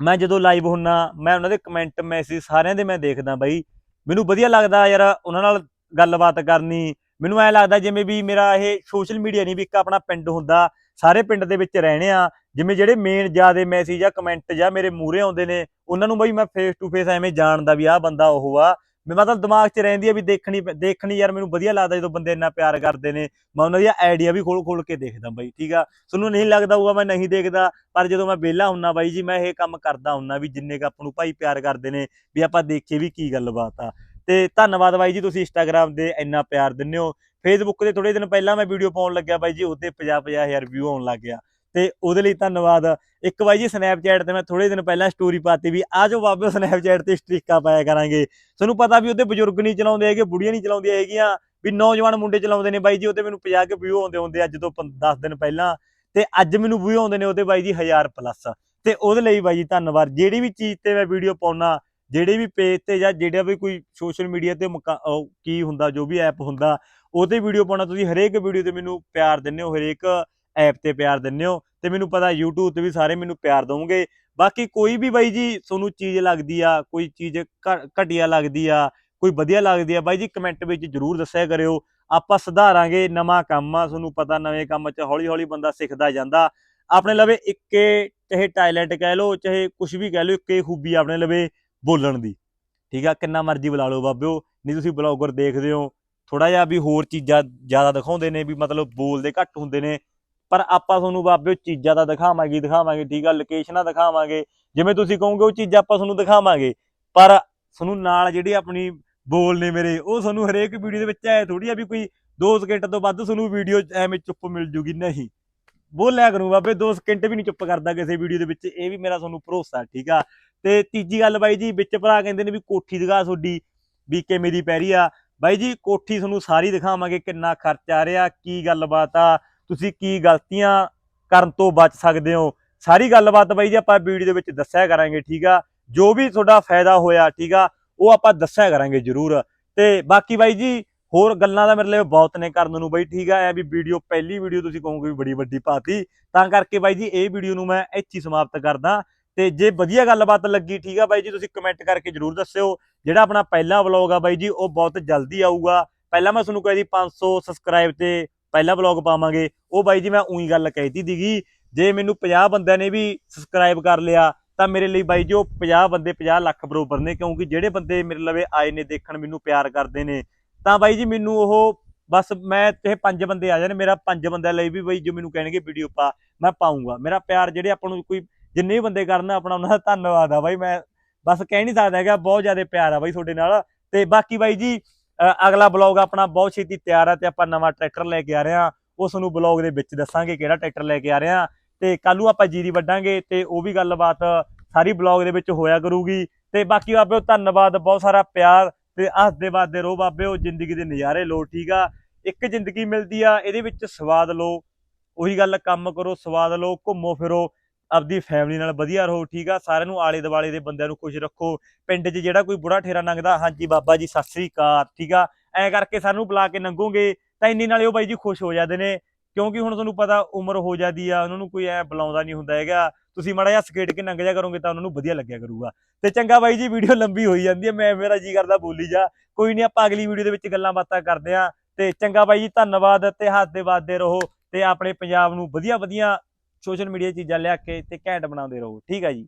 ਮੈਂ ਜਦੋਂ ਲਾਈਵ ਹੁੰਨਾ, ਮੈਂ ਉਹਨਾਂ ਦੇ ਕਮੈਂਟ ਮੈਸੇਜ ਸਾਰਿਆਂ ਦੇ ਮੈਂ ਦੇਖਦਾ ਬਾਈ। ਮੈਨੂੰ ਵਧੀਆ ਲੱਗਦਾ ਯਾਰ, ਉਹਨਾਂ ਨਾਲ ਗੱਲਬਾਤ ਕਰਨੀ। ਮੈਨੂੰ ਐ ਲੱਗਦਾ ਜਿਵੇਂ ਵੀ ਮੇਰਾ ਇਹ ਸੋਸ਼ਲ ਮੀਡੀਆ ਨਹੀਂ ਵੀ ਇੱਕ ਆਪਣਾ ਪਿੰਡ ਹੁੰਦਾ, ਸਾਰੇ ਪਿੰਡ ਦੇ ਵਿੱਚ ਰਹਿਣੇ ਆ। ਜਿਵੇਂ ਜਿਹੜੇ ਮੇਨ ਜਿਆਦੇ ਮੈਸੇਜ ਜਾਂ ਕਮੈਂਟ ਜਾਂ ਮੇਰੇ ਮੂਹਰੇ ਆਉਂਦੇ ਨੇ, ਉਹਨਾਂ ਨੂੰ ਬਈ ਮੈਂ ਫੇਸ ਟੂ ਫੇਸ ਐਵੇਂ ਜਾਣਦਾ ਵੀ ਆਹ ਬੰਦਾ ਉਹ ਆ। ਮਤਲਬ ਦਿਮਾਗ 'ਚ ਰਹਿੰਦੀ ਆ ਵੀ ਦੇਖਣੀ ਦੇਖਣੀ ਯਾਰ ਮੈਨੂੰ ਵਧੀਆ ਲੱਗਦਾ ਜਦੋਂ ਬੰਦੇ ਇੰਨਾ ਪਿਆਰ ਕਰਦੇ ਨੇ। ਮੈਂ ਉਹਨਾਂ ਦੀਆਂ ਆਈਡੀਆ ਵੀ ਖੋਲ ਖੋਲ ਕੇ ਦੇਖਦਾ ਬਾਈ, ਠੀਕ ਆ? ਤੁਹਾਨੂੰ ਨਹੀਂ ਲੱਗਦਾ ਹੋਊਗਾ ਮੈਂ ਨਹੀਂ ਦੇਖਦਾ, ਪਰ ਜਦੋਂ ਮੈਂ ਵਿਹਲਾ ਹੁੰਨਾ ਬਾਈ ਜੀ, ਮੈਂ ਇਹ ਕੰਮ ਕਰਦਾ ਹੁੰਨਾ ਵੀ ਜਿੰਨੇ ਕ ਆਪਾਂ ਨੂੰ ਭਾਈ ਪਿਆਰ ਕਰਦੇ ਨੇ ਵੀ ਆਪਾਂ ਦੇਖੀਏ ਵੀ ਕੀ ਗੱਲਬਾਤ ਆ। ਤੇ ਧੰਨਵਾਦ ਬਾਈ ਜੀ, ਤੁਸੀਂ ਇੰਸਟਾਗ੍ਰam ਦੇ ਇੰਨਾ ਪਿਆਰ ਦਿੰਦੇ ਹੋ। ਫੇਸਬੁੱਕ ਤੇ ਥੋੜੇ ਦਿਨ ਪਹਿਲਾਂ ਮੈਂ ਵੀਡੀਓ ਪਾਉਣ ਲੱਗਿਆ ਬਾਈ ਜੀ ਉਹਤੇ 50 50000 ਵਿਊ ਆਉਣ ਲੱਗ ਗਿਆ। ਤੇ ਉਹਦੇ ਲਈ ਧੰਨਵਾਦ। ਇੱਕ ਬਾਈ ਜੀ ਸਨੈਪਚੈਟ ਤੇ ਮੈਂ ਥੋੜੇ ਦਿਨ ਪਹਿਲਾਂ ਸਟੋਰੀ ਪਾਤੀ ਵੀ ਆ ਜੋ ਬਾਬੇ ਸਨੈਪਚੈਟ ਤੇ ਸਟ੍ਰੀਕਾਂ ਪਾਇਆ ਕਰਾਂਗੇ। ਤੁਹਾਨੂੰ ਪਤਾ ਵੀ ਉਹਦੇ ਬਜ਼ੁਰਗ ਨਹੀਂ ਚਲਾਉਂਦੇ ਹੈਗੇ, ਬੁੜੀਆਂ ਨਹੀਂ ਚਲਾਉਂਦੀਆਂ ਹੈਗੀਆਂ, ਵੀ ਨੌਜਵਾਨ ਮੁੰਡੇ ਚਲਾਉਂਦੇ ਨੇ ਬਾਈ ਜੀ ਉਹਤੇ ਮੈਨੂੰ 50 ਕੇ ਵਿਊ ਆਉਂਦੇ ਹੁੰਦੇ ਅੱਜ ਤੋਂ 10 ਦਿਨ ਪਹਿਲਾਂ। ਤੇ ਅੱਜ ਮੈਨੂੰ ਵਿਊ ਆਉਂਦੇ ਨੇ ਉਹਦੇ ਬਾਈ ਜੀ 1000 ਪਲੱਸ ਤੇ ਉਹਦੇ ਲਈ ਬਾਈ ਜੀ ਧੰਨਵਾਦ। ਜਿਹੜੀ ਵੀ ਚੀਜ਼ ਤੇ ਮੈਂ ਵੀਡੀਓ ਪਾਉਣਾ ਜਿਹੜੇ ਵੀ ਪੇਜ ਤੇ ਜਾਂ ਜਿਹੜਾ ਵੀ ਕੋਈ ਸੋਸ਼ਲ ਮੀਡੀਆ ਤੇ ਮੁਕਾ- ਕੀ ਹੁੰਦਾ, ਜੋ ਵੀ ਐਪ ਹੁੰਦਾ ਉਹਤੇ ਵੀਡੀਓ ਪਾਉਣਾ ਤੁਸੀਂ ਹਰੇਕ ਵੀਡੀਓ ਤੇ ਮੈਨੂੰ ਪਿਆਰ ਦਿੰਦੇ ਹੋ, ਹਰੇਕ ਐਪ ਤੇ ਪਿਆਰ ਦਿੰਦੇ ਹੋ ਤੇ ਮੈਨੂੰ ਪਤਾ YouTube ਤੇ ਵੀ ਸਾਰੇ ਮੈਨੂੰ ਪਿਆਰ ਦਵੋਗੇ। ਬਾਕੀ ਕੋਈ ਵੀ ਬਾਈ ਜੀ ਤੁਹਾਨੂੰ ਚੀਜ਼ ਲੱਗਦੀ ਆ, ਕੋਈ ਚੀਜ਼ ਘ- ਘਟੀਆ ਲੱਗਦੀ ਆ, ਕੋਈ ਵਧੀਆ ਲੱਗਦੀ ਆ, ਬਾਈ ਜੀ ਕਮੈਂਟ ਵਿੱਚ ਜਰੂਰ ਦੱਸਿਆ ਕਰਿਓ। ਆਪਾਂ ਸੁਧਾਰਾਂਗੇ ਨਵਾਂ ਕੰਮ ਆ, ਤੁਹਾਨੂੰ ਪਤਾ ਨਵੇਂ ਕੰਮ 'ਚ ਹੌਲੀ ਹੌਲੀ ਬੰਦਾ ਸਿੱਖਦਾ ਜਾਂਦਾ। ਆਪਣੇ ਲਵੇ ਇੱਕੇ ਚਾਹੇ ਟੈਲੈਂਟ ਕਹਿ ਲਓ, ਚਾਹੇ ਕੁਝ ਵੀ ਕਹਿ ਲਓ, ਇੱਕੇ ਖੂਬੀ ਆਪਣੇ ਲਵੇ ਬੋਲਣ ਦੀ। ਠੀਕ ਆ, ਕਿੰਨਾ ਮਰਜ਼ੀ ਬੁਲਾ ਲਓ ਬਾਬਿਓ, ਨਹੀਂ ਤੁਸੀਂ ਬਲੌਗਰ ਦੇਖਦੇ ਹੋ। ਥੋੜਾ ਜਿਹਾ ਵੀ ਹੋਰ ਚੀਜ਼ਾਂ ਜ਼ਿਆਦਾ ਦਿਖਾਉਂਦੇ ਨੇ, ਵੀ ਮਤਲਬ ਬੋਲਦੇ ਘੱਟ ਹੁੰਦੇ ਨੇ। ਪਰ ਆਪਾਂ ਤੁਹਾਨੂੰ ਬਾਬਿਓ ਚੀਜ਼ਾਂ ਤਾਂ ਦਿਖਾਵਾਂਗੇ ਦਿਖਾਵਾਂਗੇ, ਠੀਕ ਆ ਲੋਕੇਸ਼ਨਾਂ ਦਿਖਾਵਾਂਗੇ। ਜਿਵੇਂ ਤੁਸੀਂ ਕਹੋਗੇ ਉਹ ਚੀਜ਼ਾਂ ਆਪਾਂ ਤੁਹਾਨੂੰ ਦਿਖਾਵਾਂਗੇ, ਪਰ ਤੁਹਾਨੂੰ ਨਾਲ ਜਿਹੜੀ ਆਪਣੀ ਬੋਲ ਨੇ ਮੇਰੇ, ਉਹ ਤੁਹਾਨੂੰ ਹਰੇਕ ਵੀਡੀਓ ਦੇ ਵਿੱਚ ਐ ਥੋੜੀ ਆ ਵੀ ਕੋਈ 2 ਸਕਿੰਟ ਤੋਂ ਵੱਧ ਤੁਹਾਨੂੰ ਵੀਡੀਓ ਐਵੇਂ ਚੁੱਪ ਮਿਲ ਜੂਗੀ, ਨਹੀਂ। ਬੋਲਿਆ ਕਰੂੰ ਬਾਬੇ 2 ਸਕਿੰਟ ਵੀ ਨਹੀਂ ਚੁੱਪ ਕਰਦਾ ਕਿਸੇ ਵੀਡੀਓ ਦੇ ਵਿੱਚ, ਇਹ ਵੀ ਮੇਰਾ ਤੁਹਾਨੂੰ ਭਰੋਸਾ, ਠੀਕ ਆ। ਤੇ ਤੀਜੀ ਗੱਲ ਬਾਈ ਜੀ, ਵਿੱਚ ਭਰਾ ਕਹਿੰਦੇ ਨੇ ਵੀ ਕੋਠੀ ਦਿਖਾ ਤੁਹਾਡੀ, ਵੀ ਕਿਵੇਂ ਦੀ ਪੈ ਰਹੀ ਆ। ਬਾਈ ਜੀ, ਕੋਠੀ ਤੁਹਾਨੂੰ ਸਾਰੀ ਦਿਖਾਵਾਂਗੇ, ਕਿੰਨਾ ਖਰਚਾ ਆ ਰਿਹਾ, ਕੀ ਗੱਲਬਾਤ ਆ ਤੁਸੀਂ ਕੀ ਗਲਤੀਆਂ ਕਰਨ ਤੋਂ ਬਚ ਸਕਦੇ ਹੋ? ਸਾਰੀ ਗੱਲਬਾਤ ਬਾਈ ਜੀ ਆਪਾਂ ਵੀਡੀਓ ਦੇ ਵਿੱਚ ਦੱਸਿਆ ਕਰਾਂਗੇ, ਠੀਕ ਆ? ਜੋ ਵੀ ਤੁਹਾਡਾ ਫਾਇਦਾ ਹੋਇਆ, ਠੀਕ ਆ, ਉਹ ਆਪਾਂ ਦੱਸਿਆ ਕਰਾਂਗੇ ਜਰੂਰ। ਤੇ ਬਾਕੀ ਬਾਈ ਜੀ, ਹੋਰ ਗੱਲਾਂ ਦਾ ਮੇਰੇ ਲਈ ਬਹੁਤ ਨੇ ਕਰਨ ਨੂੰ ਬਾਈ, ਠੀਕ ਆ? ਐ ਵੀ ਵੀਡੀਓ, ਪਹਿਲੀ ਵੀਡੀਓ ਤੁਸੀਂ ਕਹੋਗੇ ਵੀ ਬੜੀ ਵੱਡੀ ਪਾਤੀ। ਤਾਂ ਕਰਕੇ ਬਾਈ ਜੀ, ਇਹ ਵੀਡੀਓ ਨੂੰ ਮੈਂ ਇੱਥੇ ਹੀ ਸਮਾਪਤ ਕਰਦਾ। ਤੇ ਜੇ ਵਧੀਆ ਗੱਲਬਾਤ ਲੱਗੀ, ਠੀਕ ਆ ਬਾਈ ਜੀ, ਤੁਸੀਂ ਕਮੈਂਟ ਕਰਕੇ ਜਰੂਰ ਦੱਸਿਓ। ਜਿਹੜਾ ਆਪਣਾ ਪਹਿਲਾ ਵਲੌਗ ਆ ਬਾਈ ਜੀ, ਉਹ ਬਹੁਤ ਜਲਦੀ ਆਊਗਾ। ਪਹਿਲਾਂ ਮੈਂ ਤੁਹਾਨੂੰ ਕਹਿ ਦੀ 500 ਸਬਸਕ੍ਰਾਈਬ ਤੇ ਪਹਿਲਾ ਵਲੌਗ ਪਾਵਾਂਗੇ। ਉਹ ਬਾਈ ਜੀ ਮੈਂ ਉਹੀ ਗੱਲ ਕਹਿਤੀ ਦੀਗੀ ਜੇ ਮੈਨੂੰ 50 ਬੰਦਿਆਂ ਨੇ ਵੀ ਸਬਸਕ੍ਰਾਈਬ ਕਰ ਲਿਆ, ਤਾਂ ਮੇਰੇ ਲਈ ਬਾਈ ਜੀ ਉਹ 50 ਬੰਦੇ 50 ਲੱਖ ਬਰੋਬਰ ਨੇ, ਕਿਉਂਕਿ ਜਿਹੜੇ ਬੰਦੇ ਮੇਰੇ ਲਵੇ ਆਏ ਨੇ, ਦੇਖਣ ਮੈਨੂੰ ਪਿਆਰ ਕਰਦੇ ਨੇ। ਤਾਂ ਬਾਈ ਜੀ ਮੈਨੂੰ ਉਹ ਬਸ ਮੈਂ ਤੇ ਪੰਜ ਬੰਦੇ ਆ ਜਾਣ, ਮੇਰਾ ਪੰਜ ਬੰਦਿਆਂ ਲਈ ਵੀ ਬਾਈ ਜੋ ਮੈਨੂੰ ਕਹਿਣਗੇ ਵੀਡੀਓ ਪਾ, ਮੈਂ ਪਾਉਂਗਾ ਮੇਰਾ ਪਿਆਰ ਜਿਹੜੇ ਆਪਾਂ ਨੂੰ ਕੋਈ ਜਿੰਨੇ ਵੀ ਬੰਦੇ ਕਰਨ, ਆਪਣਾ ਉਹਨਾਂ ਦਾ ਧੰਨਵਾਦ ਆ ਬਾਈ। ਮੈਂ ਬਸ ਕਹਿ ਨਹੀਂ ਸਕਦਾ ਹੈਗਾ, ਬਹੁਤ ਜ਼ਿਆਦਾ ਪਿਆਰ ਆ ਬਾਈ ਤੁਹਾਡੇ ਨਾਲ। ਤੇ ਬਾਕੀ ਬਾਈ ਜੀ ਅਗਲਾ ਬਲੌਗ ਆਪਣਾ ਬਹੁਤ ਛੇਤੀ ਤਿਆਰ ਆ ਤੇ ਆਪਾਂ ਨਵਾਂ ਟਰੈਕਟਰ ਲੈ ਕੇ ਆ ਰਹੇ ਹਾਂ। ਉਸ ਨੂੰ ਬਲੌਗ ਦੇ ਵਿੱਚ ਦੱਸਾਂਗੇ ਕਿਹੜਾ ਟਰੈਕਟਰ ਲੈ ਕੇ ਆ ਰਹੇ ਹਾਂ ਤੇ ਕੱਲ ਨੂੰ ਆਪਾਂ ਜੀਰੀ ਵੱਢਾਂਗੇ ਤੇ ਉਹ ਵੀ ਗੱਲਬਾਤ ਸਾਰੀ ਬਲੌਗ ਦੇ ਵਿੱਚ ਹੋਇਆ ਕਰੂਗੀ। ਤੇ ਬਾਕੀ ਬਾਬਿਓ, ਧੰਨਵਾਦ, ਬਹੁਤ ਸਾਰਾ ਪਿਆਰ ਤੇ ਹੱਸਦੇ ਵੱਸਦੇ ਰਹੋ ਬਾਬਿਓ, ਜ਼ਿੰਦਗੀ ਦੇ ਨਜ਼ਾਰੇ ਲਓ, ਠੀਕ ਆ? ਇੱਕ ਜ਼ਿੰਦਗੀ ਮਿਲਦੀ ਆ, ਇਹਦੇ ਵਿੱਚ ਸਵਾਦ ਲਓ, ਉਹੀ ਗੱਲ ਕੰਮ ਕਰੋ, ਸਵਾਦ ਲਓ, ਘੁੰਮੋ ਫਿਰੋ। ਆਪਦੀ ਫੈਮਿਲੀ ਨਾਲ ਵਧੀਆ ਰਹੋ, ਠੀਕ ਆ? ਸਾਰਿਆਂ ਨੂੰ ਆਲੇ ਦੁਆਲੇ ਦੇ ਬੰਦਿਆਂ ਨੂੰ ਖੁਸ਼ ਰੱਖੋ। ਪਿੰਡ 'ਚ ਜਿਹੜਾ ਕੋਈ ਬੁੜਾ ਠੇਰਾ ਲੰਘਦਾ, ਹਾਂਜੀ ਬਾਬਾ ਜੀ, ਸਤਿ ਸ੍ਰੀ ਅਕਾਲ, ਠੀਕ ਆ? ਐ ਕਰਕੇ ਸਾਨੂੰ ਬੁਲਾ ਕੇ ਲੰਘੋਗੇ, ਤਾਂ ਇੰਨੀ ਨਾਲੇ ਉਹ ਬਾਈ ਜੀ ਖੁਸ਼ ਹੋ ਜਾਂਦੇ ਨੇ। ਕਿਉਂਕਿ ਹੁਣ ਤੁਹਾਨੂੰ ਪਤਾ ਉਮਰ ਹੋ ਜਾਂਦੀ ਆ, ਉਹਨਾਂ ਨੂੰ ਕੋਈ ਐ ਬੁਲਾਉਂਦਾ ਨਹੀਂ ਹੁੰਦਾ ਹੈਗਾ। ਤੁਸੀਂ ਮਾੜਾ ਜਿਹਾ ਸਕੇਟ ਕੇ ਨੰਗ ਜਾ ਕਰੋਗੇ, ਤਾਂ ਉਹਨਾਂ ਨੂੰ ਵਧੀਆ ਲੱਗਿਆ ਕਰੂਗਾ। ਤੇ ਚੰਗਾ ਬਾਈ ਜੀ, ਵੀਡੀਓ ਲੰਬੀ ਹੋਈ ਜਾਂਦੀ ਹੈ ਮੈਂ ਮੇਰਾ ਜੀ ਕਰਦਾ ਬੋਲੀ ਜਾ। ਕੋਈ ਨਹੀਂ, ਆਪਾਂ ਅਗਲੀ ਵੀਡੀਓ ਦੇ ਵਿੱਚ ਗੱਲਾਂ ਬਾਤਾਂ ਕਰਦੇ ਆ ਤੇ ਚੰਗਾ ਬਾਈ ਜੀ, ਧੰਨਵਾਦ ਤੇ ਹੱਸਦੇ ਵੱਸਦੇ ਰਹੋ। ਤੇ ਆਪਣੇ ਪੰਜਾਬ ਨੂੰ ਵਧੀਆ ਵਧੀਆ ਸੋਸ਼ਲ ਮੀਡੀਆ ਚੀਜ਼ਾਂ ਲਿਆ ਕੇ ਤੇ ਘੈਂਟ ਬਣਾਉਂਦੇ ਰਹੋ ਠੀਕ ਆ ਜੀ?